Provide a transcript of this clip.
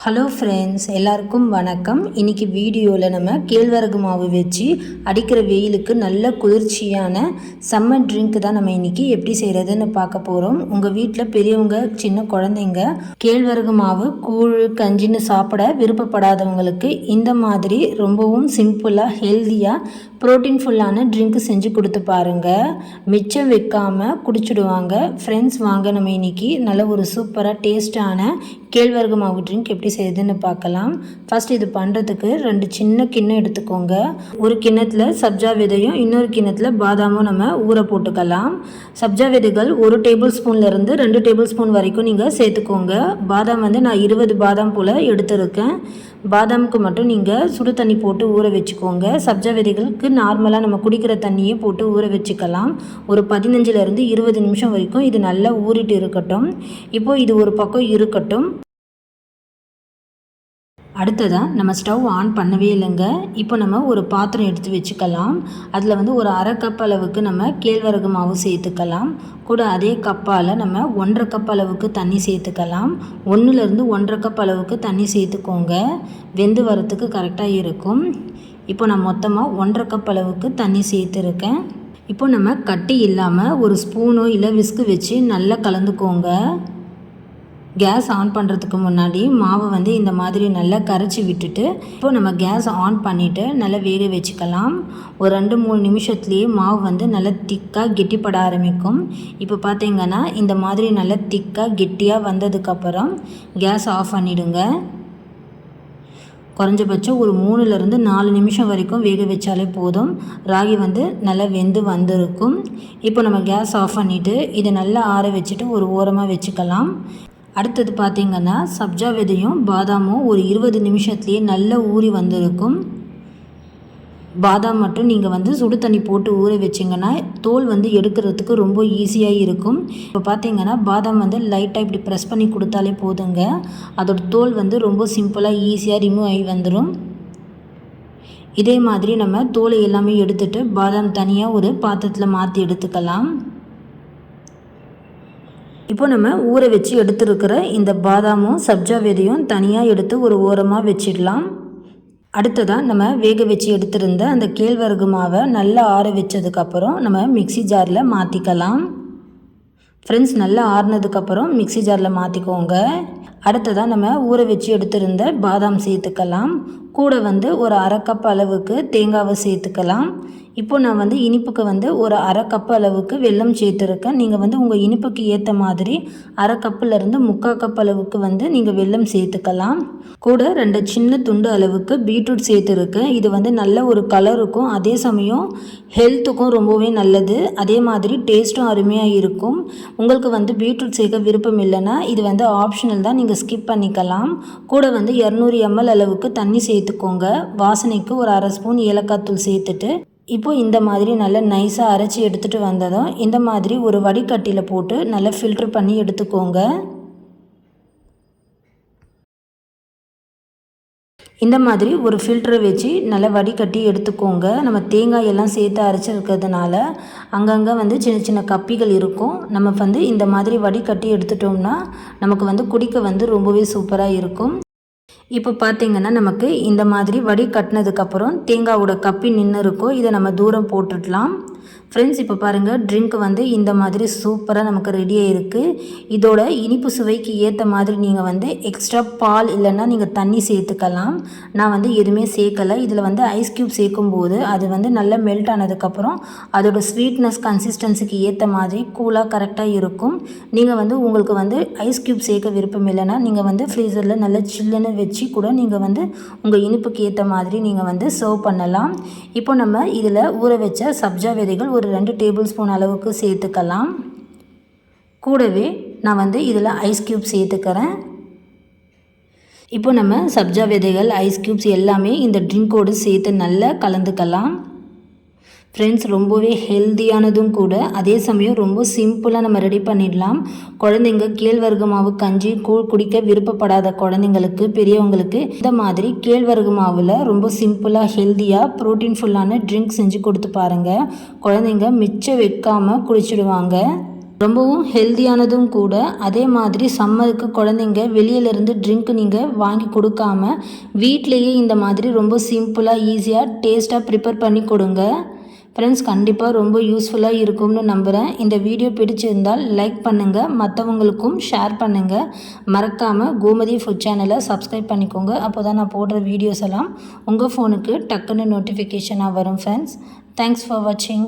Hello friends எல்லாருக்கும் வணக்கம். இன்றைக்கி வீடியோவில் நம்ம கேழ்வரகு மாவு வச்சு அடிக்கிற வெயிலுக்கு நல்ல குளிர்ச்சியான சம்மர் ட்ரிங்க் தான் நம்ம இன்றைக்கி எப்படி செய்கிறதுன்னு பார்க்க போகிறோம் உங்கள் வீட்டில் பெரியவங்க சின்ன குழந்தைங்க கேழ்வரகு மாவு கூழ் கஞ்சின்னு சாப்பிட விருப்பப்படாதவங்களுக்கு இந்த மாதிரி ரொம்பவும் சிம்பிளாக ஹெல்த்தியாக ப்ரோட்டீன் ஃபுல்லான ட்ரிங்க் செஞ்சு கொடுத்து பாருங்கள் மிச்சம் வைக்காமல் குடிச்சிடுவாங்க. ஃப்ரெண்ட்ஸ் வாங்க நம்ம இன்றைக்கி நல்ல ஒரு சூப்பராக டேஸ்டான கேழ்வரகு மாவு ட்ரிங்க் எப்படி செய்யுதுன்னு பார்க்கலாம். ஃபஸ்ட் இது பண்ணுறதுக்கு ரெண்டு சின்ன கிண்ணம் எடுத்துக்கோங்க. ஒரு கிண்ணத்தில் சப்ஜா விதையும் இன்னொரு கிண்ணத்தில் பாதாமும் நம்ம ஊற போட்டுக்கலாம். சப்ஜா விதைகள் ஒரு டேபிள் ஸ்பூன்லேருந்து ரெண்டு டேபிள் ஸ்பூன் வரைக்கும் நீங்கள் சேர்த்துக்கோங்க. பாதாம் வந்து நான் இருபது பாதாம் போல் எடுத்திருக்கேன். பாதாமுக்கு மட்டும் நீங்கள் சுடு தண்ணி போட்டு ஊற வச்சுக்கோங்க. சப்ஜா விதைகளுக்கு நார்மலாக நம்ம குடிக்கிற தண்ணியே போட்டு ஊற வச்சுக்கலாம். ஒரு பதினஞ்சுலேருந்து இருபது நிமிஷம் வரைக்கும் இது நல்லா ஊறிட்டு இருக்கட்டும். இப்போது இது ஒரு பக்கம் இருக்கட்டும். அடுத்ததாக நம்ம ஸ்டவ் ஆன் பண்ணவே இல்லைங்க. இப்போ நம்ம ஒரு பாத்திரம் எடுத்து வச்சுக்கலாம். அதில் வந்து ஒரு அரை கப் அளவுக்கு நம்ம கேழ்வரகு மாவு சேர்த்துக்கலாம். கூட அதே கப்பால் நம்ம ஒன்றரை கப் அளவுக்கு தண்ணி சேர்த்துக்கலாம். ஒன்றுலேருந்து ஒன்றரை கப் அளவுக்கு தண்ணி சேர்த்துக்கோங்க. வெந்து வரத்துக்கு கரெக்டாக இருக்கும். இப்போ நான் மொத்தமாக ஒன்றரை கப் அளவுக்கு தண்ணி சேர்த்துருக்கேன். இப்போ நம்ம கட்டி இல்லாமல் ஒரு ஸ்பூனோ இல்லை விஸ்கு வச்சு நல்லா கலந்துக்கோங்க. கேஸ் ஆன் பண்ணுறதுக்கு முன்னாடி மாவை வந்து இந்த மாதிரி நல்லா கரைச்சி விட்டுட்டு இப்போ நம்ம கேஸ் ஆன் பண்ணிவிட்டு நல்லா வேக வச்சுக்கலாம். ஒரு ரெண்டு மூணு நிமிஷத்துலேயே மாவு வந்து நல்லா திக்காக கெட்டிப்பட ஆரம்பிக்கும். இப்போ பார்த்தீங்கன்னா இந்த மாதிரி நல்லா திக்காக கெட்டியாக வந்ததுக்கப்புறம் கேஸ் ஆஃப் பண்ணிவிடுங்க குறைஞ்சபட்சம் ஒரு மூணுலேருந்து நாலு நிமிஷம் வரைக்கும் வேக வச்சாலே போதும். ராகி வந்து நல்லா வெந்து வந்திருக்கும். இப்போ நம்ம கேஸ் ஆஃப் பண்ணிவிட்டு இதை நல்லா ஆற வச்சுட்டு ஒரு ஓரமாக வச்சுக்கலாம். அடுத்தது பார்த்திங்கன்னா சப்ஜா விதையும் பாதாமும் ஒரு இருபது நிமிஷத்துலேயே நல்லா ஊறி வந்திருக்கும். பாதாம் மட்டும் நீங்கள் வந்து சுடு தண்ணி போட்டு ஊற வச்சிங்கன்னா தோல் வந்து எடுக்கிறதுக்கு ரொம்ப ஈஸியாக இருக்கும். இப்போ பார்த்தீங்கன்னா பாதாம் வந்து லைட்டாக இப்படி ப்ரெஸ் பண்ணி கொடுத்தாலே போதுங்க. அதோட தோல் வந்து ரொம்ப சிம்பிளாக ஈஸியாக ரிமூவ் ஆகி வந்துடும் இதே மாதிரி நம்ம தோலை எல்லாமே எடுத்துகிட்டு பாதாம் தனியாக ஒரு பாத்திரத்தில் மாற்றி எடுத்துக்கலாம். இப்போ நம்ம ஊற வச்சு எடுத்துருக்கிற இந்த பாதாமும் சப்ஜா விதையும் தனியாக எடுத்து ஒரு ஓரமாக வச்சிடலாம். அடுத்ததாக நம்ம வேக வச்சு எடுத்திருந்த அந்த கேழ்வரகு மாவை நல்லா ஆற வச்சதுக்கப்புறம் நம்ம மிக்சி ஜாரில் மாற்றிக்கலாம் ஃப்ரெண்ட்ஸ் நல்லா ஆறுனதுக்கப்புறம் மிக்சி ஜாரில் மாற்றிக்கோங்க அடுத்ததாக நம்ம ஊற வச்சு எடுத்திருந்த பாதாம் சேர்த்துக்கலாம். கூட வந்து ஒரு அரை கப் அளவுக்கு தேங்காவை சேர்த்துக்கலாம். இப்போ நான் வந்து இனிப்புக்கு வந்து ஒரு அரை கப் அளவுக்கு வெல்லம் சேர்த்துருக்கேன். நீங்கள் வந்து உங்கள் இனிப்புக்கு ஏற்ற மாதிரி அரை கப்புலேருந்து முக்கால் கப் அளவுக்கு வந்து நீங்கள் வெல்லம் சேர்த்துக்கலாம். கூட ரெண்டு சின்ன துண்டு அளவுக்கு பீட்ரூட் சேர்த்துருக்கேன். இது வந்து நல்ல ஒரு கலருக்கும் அதே சமயம் ஹெல்த்துக்கும் ரொம்பவே நல்லது. அதே மாதிரி டேஸ்ட்டும் அருமையாக இருக்கும். உங்களுக்கு வந்து பீட்ரூட் சேர்க்க விருப்பம் இல்லைன்னா இது வந்து ஆப்ஷனல் தான். நீங்கள் ஸ்கிப் பண்ணிக்கலாம். கூட வந்து இரநூறு எம்எல் அளவுக்கு தண்ணி சேர்த்துக்கோங்க. வாசனைக்கு ஒரு அரை ஸ்பூன் ஏலக்காய் தூள் சேர்த்துட்டு இப்போ இந்த மாதிரி நல்லா நைஸாக அரைச்சி எடுத்துகிட்டு வந்ததும் இந்த மாதிரி ஒரு வடிகட்டியில் போட்டு நல்லா ஃபில்ட்ரு பண்ணி எடுத்துக்கோங்க. இந்த மாதிரி ஒரு ஃபில்டரை வச்சு நல்லா வடிகட்டி எடுத்துக்கோங்க. நம்ம தேங்காய் எல்லாம் சேர்த்து அரைச்சிருக்கிறதுனால அங்கங்கே வந்து சின்ன சின்ன கப்பிகள் இருக்கும். நம்ம வந்து இந்த மாதிரி வடிகட்டி எடுத்துட்டோம்னா நமக்கு வந்து குடிக்க வந்து ரொம்பவே சூப்பராக இருக்கும். இப்போ பார்த்திங்கன்னா நமக்கு இந்த மாதிரி வடி கட்டினதுக்கப்புறம் தேங்காவோட கப்பி நின்று இருக்கோ இதை நம்ம தூரம் போட்டுடலாம். ஃப்ரெண்ட்ஸ் இப்போ பாருங்கள் ட்ரிங்க் வந்து இந்த மாதிரி சூப்பராக நமக்கு ரெடியாக இருக்குது இதோட இனிப்பு சுவைக்கு ஏற்ற மாதிரி நீங்கள் வந்து எக்ஸ்ட்ரா பால் இல்லைன்னா நீங்கள் தண்ணி சேர்த்துக்கலாம். நான் வந்து எதுவுமே சேர்க்கலை. இதில் வந்து ஐஸ் க்யூப் சேர்க்கும் போது அது வந்து நல்லா மெல்ட் ஆனதுக்கப்புறம் அதோடய ஸ்வீட்னஸ் கன்சிஸ்டன்சிக்கு ஏற்ற மாதிரி கூலாக கரெக்டாக இருக்கும். நீங்கள் வந்து உங்களுக்கு வந்து ஐஸ் க்யூப் சேர்க்க விருப்பம் இல்லைன்னா நீங்கள் வந்து ஃப்ரீசரில் நல்லா சில்லுன்னு வச்சு கூட நீங்கள் வந்து உங்கள் இனிப்புக்கு ஏற்ற மாதிரி நீங்கள் வந்து சர்வ் பண்ணலாம். இப்போ நம்ம இதில் ஊற வச்ச சப்ஜா விதைகள் ஒரு ரெண்டு டேபிள் ஸ்பூன் அளவுக்கு சேர்த்துக்கலாம். கூடவே நான் வந்து இதில் ஐஸ் க்யூப் சேர்த்துக்கிறேன். இப்போ நம்ம சப்ஜா விதைகள் ஐஸ் க்யூப்ஸ் எல்லாமே இந்த ட்ரிங்கோடு சேர்த்து நல்லா கலந்துக்கலாம். ஃப்ரெண்ட்ஸ் ரொம்பவே ஹெல்த்தியானதும் கூட. அதே சமயம் ரொம்ப சிம்பிளாக நம்ம ரெடி பண்ணிடலாம். குழந்தைங்க கேழ்வரகு மாவு கஞ்சி கூழ் குடிக்க விருப்பப்படாத குழந்தைங்களுக்கு பெரியவங்களுக்கு இந்த மாதிரி கேழ்வரகு மாவில் ரொம்ப சிம்பிளாக ஹெல்த்தியாக ப்ரோட்டீன் ஃபுல்லான ட்ரிங்க் செஞ்சு கொடுத்து பாருங்கள் குழந்தைங்க மிச்சம் வைக்காமல் குடிச்சிடுவாங்க. ரொம்பவும் ஹெல்தியானதும் கூட. அதே மாதிரி சம்மருக்கு குழந்தைங்க வெளியிலேருந்து ட்ரிங்க் நீங்கள் வாங்கி கொடுக்காம வீட்டிலையே இந்த மாதிரி ரொம்ப சிம்பிளாக ஈஸியாக டேஸ்ட்டாக ப்ரிப்பேர் பண்ணி கொடுங்க. ஃப்ரெண்ட்ஸ் கண்டிப்பாக ரொம்ப யூஸ்ஃபுல்லாக இருக்கும்னு நம்புகிறேன் இந்த வீடியோ பிடிச்சிருந்தால் லைக் பண்ணுங்கள் மற்றவங்களுக்கும் ஷேர் பண்ணுங்கள் மறக்காமல் கோமதி ஃபுட் சேனலை சப்ஸ்கிரைப் பண்ணிக்கோங்க. அப்போ தான் நான் போடுற வீடியோஸ் எல்லாம் உங்கள் ஃபோனுக்கு டக்குன்னு நோட்டிஃபிகேஷனாக வரும் ஃப்ரெண்ட்ஸ் தேங்க்ஸ் ஃபார் வாட்சிங்